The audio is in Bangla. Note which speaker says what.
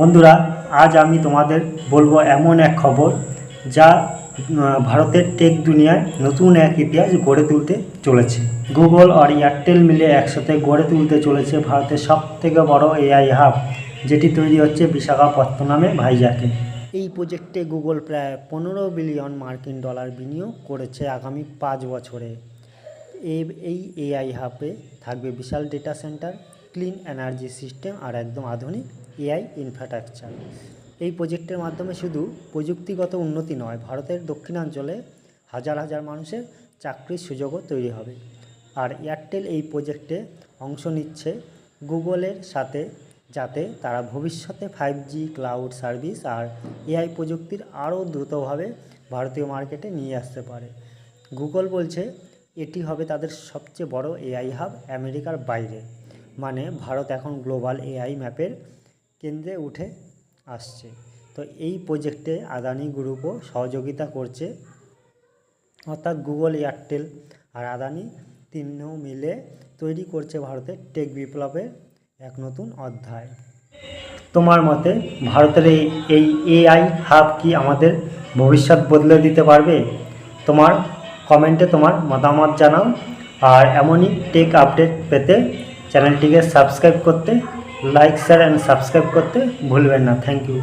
Speaker 1: বন্ধুরা, আজ আমি তোমাদের বলব এমন এক খবর যা ভারতের টেক দুনিয়ায় নতুন এক ইতিহাস গড়ে তুলতে চলেছে। গুগল আর এয়ারটেল মিলে একসাথে গড়ে তুলতে চলেছে ভারতের সব থেকে বড় এআই হাব, যেটি তৈরি হচ্ছে বিশাখাপত্তনমে ভাইজাকে। এই প্রজেক্টে গুগল প্রায় পনেরো বিলিয়ন মার্কিন ডলার বিনিয়োগ করেছে আগামী পাঁচ বছরে। এই এআই হাবে থাকবে বিশাল data centre clean energy system আর একদম আধুনিক এআই ইনফ্রাস্ট্রাকচার। এই প্রজেক্টের মাধ্যমে শুধু প্রযুক্তিগত উন্নতি নয়, ভারতের দক্ষিণাঞ্চলে হাজার হাজার মানুষের চাকরির সুযোগও তৈরি হবে। আর এয়ারটেল এই প্রজেক্টে অংশ নিচ্ছে গুগলের সাথে, যাতে তারা ভবিষ্যতে ফাইভ জি ক্লাউড সার্ভিস আর এআই প্রযুক্তির আরও দ্রুতভাবে ভারতীয় মার্কেটে নিয়ে আসতে পারে। গুগল বলছে, এটি হবে তাদের সবচেয়ে বড় এআই হাব আমেরিকার বাইরে। মানে ভারত এখন গ্লোবাল এআই ম্যাপের কেন্দ্রে উঠে আসছে। তো এই প্রজেক্টে আদানি গ্রুপও সহযোগিতা করছে। অর্থাৎ গুগল, এয়ারটেল আর আদানি তিনও মিলে তৈরি করছে ভারতের টেক বিপ্লবের এক নতুন অধ্যায়। তোমার মতে ভারতের এই এই এআই হাব কি আমাদের ভবিষ্যৎ বদলে দিতে পারবে? তোমার কমেন্টে তোমার মতামত জানাও। আর এমনই টেক আপডেট পেতে চ্যানেলটিকে সাবস্ক্রাইব করতে লাইক শেয়ার অ্যান্ড সাবস্ক্রাইব করতে ভুলবেন না থ্যাংক ইউ